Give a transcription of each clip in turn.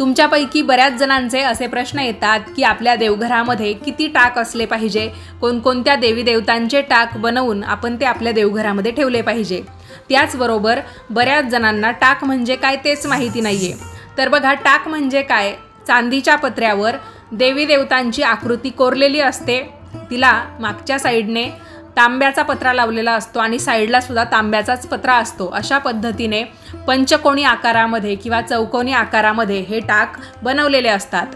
तुमच्यापैकी बऱ्याच जणांचे असे प्रश्न येतात की आपल्या देवघरामध्ये किती टाक असले पाहिजे? कोणकोणत्या देवी देवतांचे टाक बनवून आपण ते आपल्या देवघरामध्ये ठेवले पाहिजे? त्याचबरोबर बऱ्याच जणांना टाक म्हणजे काय तेच माहिती नाही आहे तर बघा टाक म्हणजे काय? चांदीच्या पत्र्यावर देवी देवतांची आकृती कोरलेली असते. तिला मागच्या साईडने तांब्याचा पत्रा लावलेला असतो आणि साईडला सुद्धा तांब्याचाच पत्रा असतो. अशा पद्धतीने पंचकोणी आकारामध्ये किंवा चौकोनी आकारामध्ये हे टाक बनवलेले असतात.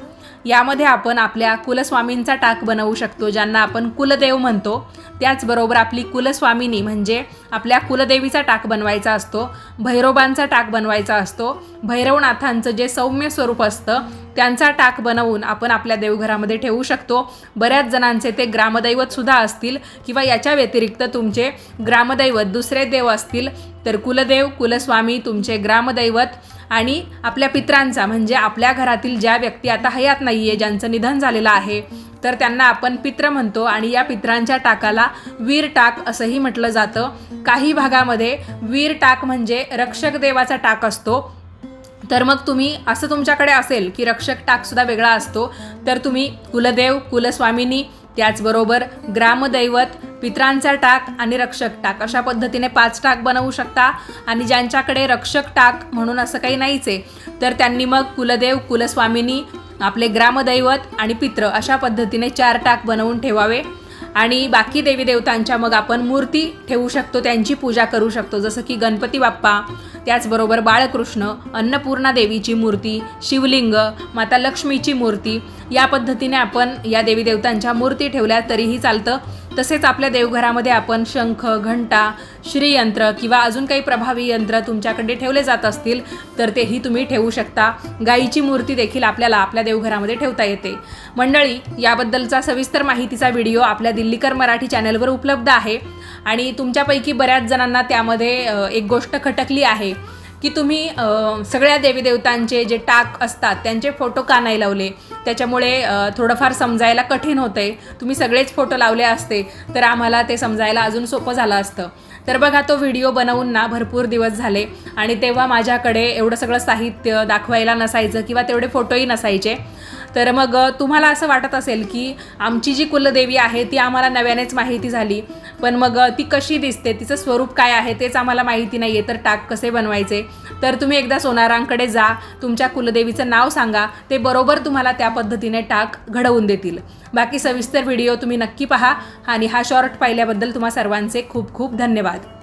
यामध्ये आपण आपल्या कुलस्वामींचा टाक बनवू शकतो ज्यांना आपण कुलदेव म्हणतो. त्याचबरोबर आपली कुलस्वामिनी म्हणजे आपल्या कुलदेवीचा टाक बनवायचा असतो भैरोबांचा टाक बनवायचा असतो भैरवनाथांचं जे सौम्य स्वरूप असतं त्यांचा टाक बनवून आपण आपल्या देवघरामध्ये ठेवू शकतो. बऱ्याच जणांचे ते ग्रामदैवतसुद्धा असतील किंवा याच्या व्यतिरिक्त तुमचे ग्रामदैवत दुसरे देव असतील तर कुलदेव कुलस्वामी तुमचे ग्रामदैवत आणि आपल्या पित्रांचा म्हणजे आपल्या घरातील ज्या व्यक्ती आता हयात नाही आहे ज्यांचं निधन झालेलं आहे तर त्यांना आपण पित्र म्हणतो आणि या पित्रांच्या टाकाला वीर टाक असंही म्हटलं जातं. काही भागामध्ये वीर टाक म्हणजे रक्षक देवाचा टाक असतो. तर मग तुम्ही असं तुमच्याकडे असेल की रक्षक टाकसुद्धा वेगळा असतो तर तुम्ही कुलदेव कुलस्वामिनी त्याचबरोबर ग्रामदैवत पित्रांचा टाक आणि रक्षक टाक. अशा पद्धतीने पाच टाक बनवू शकता. आणि ज्यांच्याकडे रक्षक टाक म्हणून असं काही नाहीच आहे तर त्यांनी मग कुलदेव कुलस्वामिनी आपले ग्रामदैवत आणि पित्र अशा पद्धतीने चार टाक बनवून ठेवावे. आणि बाकी देवी देवतांच्या मग आपण मूर्ती ठेवू शकतो त्यांची पूजा करू शकतो. जसं की गणपती बाप्पा त्याचबरोबर बाळकृष्ण अन्नपूर्णा देवीची मूर्ती शिवलिंग माता लक्ष्मीची मूर्ती या पद्धतीने आपण या देवी देवतांच्या मूर्ती ठेवल्या तरीही चालतं. तसेच आपल्या देवघरामध्ये आपण शंख घंटा श्रीयंत्र किंवा अजून काही प्रभावी यंत्र तुमच्याकडे ठेवले जात असतील तर तेही तुम्ही ठेवू शकता. गाईची मूर्ती देखील आपल्याला आपल्या देवघरामध्ये ठेवता येते. मंडळी याबद्दलचा सविस्तर माहितीचा व्हिडिओ आपल्या दिल्लीकर मराठी चॅनलवर उपलब्ध आहे. आणि तुमच्यापैकी बऱ्याच जणांना त्यामध्ये एक गोष्ट खटकली आहे. की तुम्ही सगळ्या देवी देवतांचे जे टाक असतात त्यांचे फोटो का नाही लावले. त्याच्यामुळे थोडंफार समजायला कठीण होते तुम्ही सगळेच फोटो लावले असते तर आम्हाला ते समजायला अजून सोपं झालं असतं. तर बघा तो व्हिडिओ बनवून ना भरपूर दिवस झाले. आणि तेव्हा माझ्याकडे एवढं सगळं साहित्य दाखवायला नसायचं किंवा तेवढे फोटोही नसायचे. तर मग तुम्हाला असं वाटत असेल की आमची जी कुलदेवी आहे ती आम्हाला नव्यानेच माहिती झाली. पण मग ती कशी दिसते तिचं स्वरूप काय आहे तेच आम्हाला माहिती नाही आहे तर टाक कसे बनवायचे? तर तुम्ही एकदा सोनारांकडे जा तुमच्या कुलदेवीचं नाव सांगा ते बरोबर तुम्हाला त्या पद्धतीने टाक घडवून देतील. बाकी सविस्तर व्हिडिओ तुम्ही नक्की पहा आणि हा शॉर्ट पाहिल्याबद्दल तुम्हा सर्वांचे खूप खूप धन्यवाद.